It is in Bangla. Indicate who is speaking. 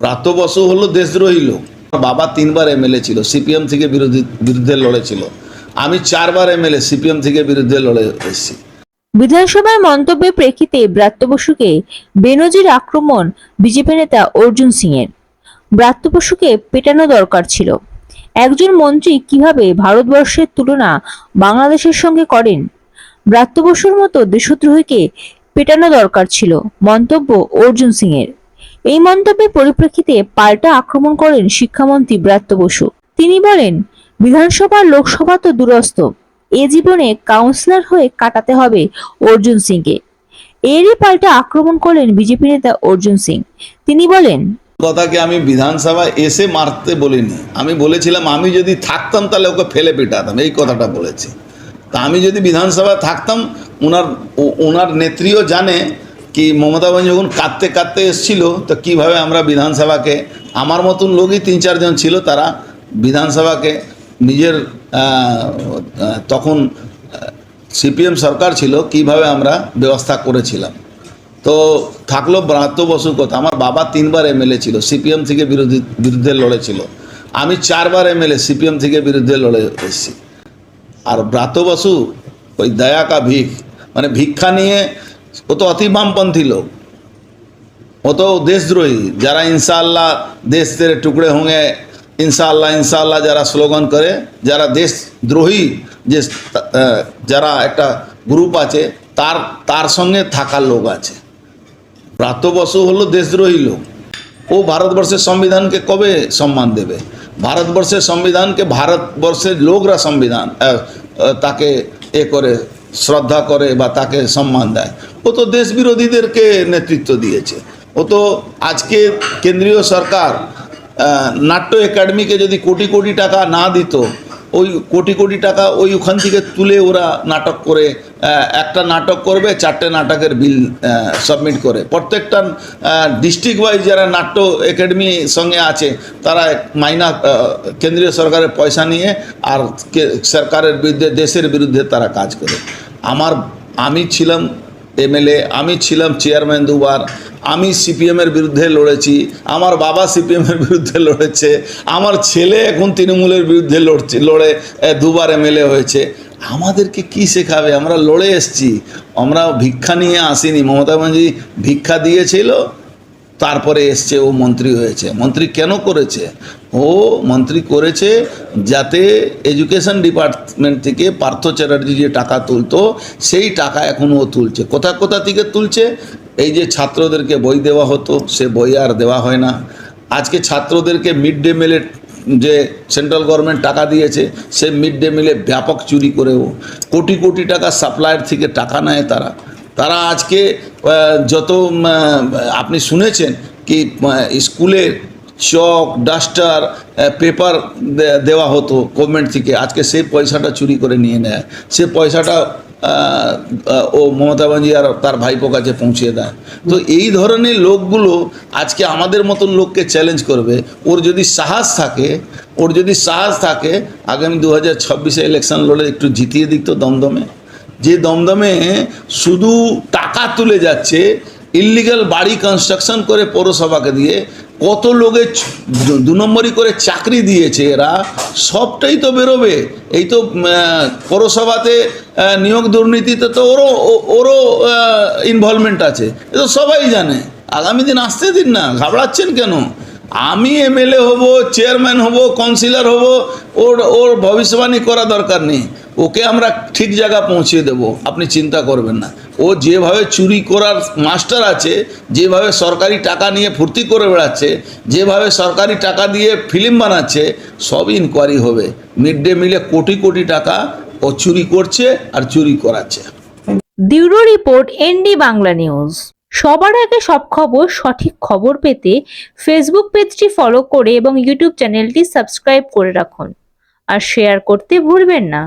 Speaker 1: ব্রাত্য বসু হলো দেশদ্রোহী লোক। বাবা তিনবার এমএলএ ছিল সিপিএম থেকে বিরোধী বিরুদ্ধে লড়েছিল আমি চারবার এমএলএ সিপিএম থেকে বিরুদ্ধে লড়ে এসেছি।
Speaker 2: বিধানসভায় মন্তব্যের প্রেক্ষিতে ব্রাত্য বসুকে বেনজির আক্রমণ বিজেপি নেতা অর্জুন সিং এর ব্রাত্য বসুকে পেটানো দরকার ছিল। একজন মন্ত্রী কীভাবে ভারতবর্ষের তুলনা বাংলাদেশের সঙ্গে করেন? ব্রাত্য বসুর মতো দেশদ্রোহীকে পেটানো দরকার ছিল, মন্তব্য অর্জুন সিং এর এই মন্তব্যের পরিপ্রেক্ষিতে পাল্টা আক্রমণ করেন শিক্ষামন্ত্রী ব্রাত্য বসু। তিনি বলেন, বিধানসভা, লোকসভা তো দূরস্থ এ জীবনে কাউন্সিলর হয়ে কাটাতে হবে অর্জুন সিংকে। এরই পাল্টা আক্রমণ করলেন বিজেপি নেতা অর্জুন সিং। তিনি বলেন,
Speaker 1: কথাকে আমি বিধানসভায় এসে মারতে বলিনি। আমি বলেছিলাম, আমি যদি থাকতাম তাহলে ওকে ফেলে পেটাতাম। এই কথাটা বলেছি। তা আমি যদি বিধানসভায় থাকতাম ওনার ওনার নেত্রীও জানে কি মমতা ব্যানার্জি যখন কাঁদতে কাঁদতে এসেছিল, তো কীভাবে আমরা বিধানসভাকে, আমার মতন লোকই তিন চারজন ছিল, তারা বিধানসভাকে নিজের তখন সিপিএম সরকার ছিল, কীভাবে আমরা ব্যবস্থা করেছিলাম। তো থাকল ব্রাত্য বসুর কথা আমার বাবা তিনবার এমএলএ ছিল, সিপিএম থেকে বিরোধী, বিরুদ্ধে লড়েছিল আমি চারবার এমএলএ, সিপিএম থেকে বিরুদ্ধে লড়ে এসেছি। আর ব্রাত্য বসু, ওই দয়া কা ভিক মানে ভিক্ষা নিয়ে ও তো অতি বামপন্থী লোক। ও তো দেশদ্রোহী। যারা ইনশাআল্লাহ দেশ তেরে টুকরে হোঁगे ইনশাআল্লাহ ইনশাআল্লাহ যারা স্লোগান করে, যারা দেশদ্রোহী যে যারা একটা গ্রুপ আছে, তার তার সঙ্গে থাকার লোক আছে। ব্রাত্য বসু হলো দেশদ্রোহী লোক। ও ভারতবর্ষের সংবিধানকে কবে সম্মান দেবে? ভারতবর্ষের সংবিধানকে ভারতবর্ষের লোকরা সংবিধান তাকে এ করে শ্রদ্ধা করে বা তাকে সম্মান দেয়। ও তো দেশ বিরোধীদেরকে নেতৃত্ব দিয়েছে। ও তো আজকে কেন্দ্রীয় সরকার নাট্য একাডেমিকে যদি কোটি কোটি টাকা না দিত ওই কোটি কোটি টাকা ওই ওখান থেকে তুলে ওরা নাটক করে একটা নাটক করবে, চারটে নাটকের বিল সাবমিট করে। প্রত্যেকটা ডিস্ট্রিক্ট ওয়াইজ যারা নাট্য একাডেমি সঙ্গে আছে, তারা মাইনা কেন্দ্রীয় সরকারের পয়সা নিয়ে আর সরকারের বিরুদ্ধে, দেশের বিরুদ্ধে তারা কাজ করে। আমার, আমি ছিলাম এমএলএ, আমি ছিলাম চেয়ারম্যান দুবার, আমি সিপিএমের বিরুদ্ধে লড়েছি, আমার বাবা সিপিএমের বিরুদ্ধে লড়েছে, আমার ছেলে এখন তৃণমূলের বিরুদ্ধে লড়ছে, লড়ে দুবার এমএলএ হয়েছে। আমাদেরকে কি শেখাবে? আমরা লড়ে এসছি। আমরা ভিক্ষা নিয়ে আসিনি। মমতা ব্যানার্জি ভিক্ষা দিয়েছিল তারপরে এসছে, ও মন্ত্রী হয়েছে। মন্ত্রী কেন করেছে? ও মন্ত্রী করেছে যাতে এডুকেশন ডিপার্টমেন্ট থেকে পার্থ চ্যাটার্জি যে টাকা তুলতো, সেই টাকা এখন ও তুলছে। কোথা কোথা থেকে তুলছে? এই যে ছাত্রদেরকে বই দেওয়া হতো, সে বই আর দেওয়া হয় না। আজকে ছাত্রদেরকে মিড ডে মিলের যে সেন্ট্রাল গভর্নমেন্ট টাকা দিয়েছে, সে মিড ডে মিলে ব্যাপক চুরি করেও, কোটি কোটি টাকা সাপ্লায়ার থেকে টাকা নেয় তারা। তারা আজকে যত আপনি শুনেছেন কি আহ, স্কুলে চক ডাস্টার পেপার দেওয়া হতো গভর্নমেন্ট থেকে। আজকে সেই পয়সাটা চুরি করে নিয়ে নেয়। সে পয়সাটা ও মমতা ব্যানার্জি আর তার ভাইপো কাছে পৌঁছিয়ে দেয়। তো এই ধরনের লোকগুলো আজকে আমাদের মতন লোককে চ্যালেঞ্জ করবে। ওর যদি সাহস থাকে ওর যদি সাহস থাকে আগামী দু হাজার ছাব্বিশে ইলেকশন লড়ে একটু জিতিয়ে দিক তো দমদমে। যে দমদমে শুধু টাকা তুলে যাচ্ছে ইল্লিগাল বাড়ি কনস্ট্রাকশন করে পৌরসভাকে দিয়ে, কত লোকে দু নম্বরই করে চাকরি দিয়েছে এরা, সবটাই তো বেরোবে। এই তো পৌরসভাতে নিয়োগ দুর্নীতিতে তো ওরও ওরও ইনভলভমেন্ট আছে। এ তো সবাই জানে। আগামী দিন আসতে দিন না, ঘাবড়াচ্ছেন কেন? আমি এমএলএ হব, চেয়ারম্যান হব, কাউন্সিলর হব, ওর ওর ভবিষ্যবাণী করা দরকার নেই। ওকে আমরা ঠিক জায়গা পৌঁছে দেব, আপনি চিন্তা করবেন না। ও যেভাবে চুরি করার মাস্টার আছে, যেভাবে সরকারি টাকা নিয়ে ফুর্তি করে বেড়াচ্ছে, যেভাবে সরকারি টাকা দিয়ে ফিল্ম বানাচ্ছে সব ইনকোয়ারি হবে। মিড ডে মিলে কোটি কোটি টাকা ও চুরি করছে আর চুরি করাচ্ছে।
Speaker 2: Bureau report ND Bangla news. সবার আগে সব খবর, সঠিক খবর পেতে ফেসবুক পেজটি ফলো করে এবং ইউটিউব চ্যানেলটি সাবস্ক্রাইব করে রাখুন। আর শেয়ার করতে ভুলবেন না।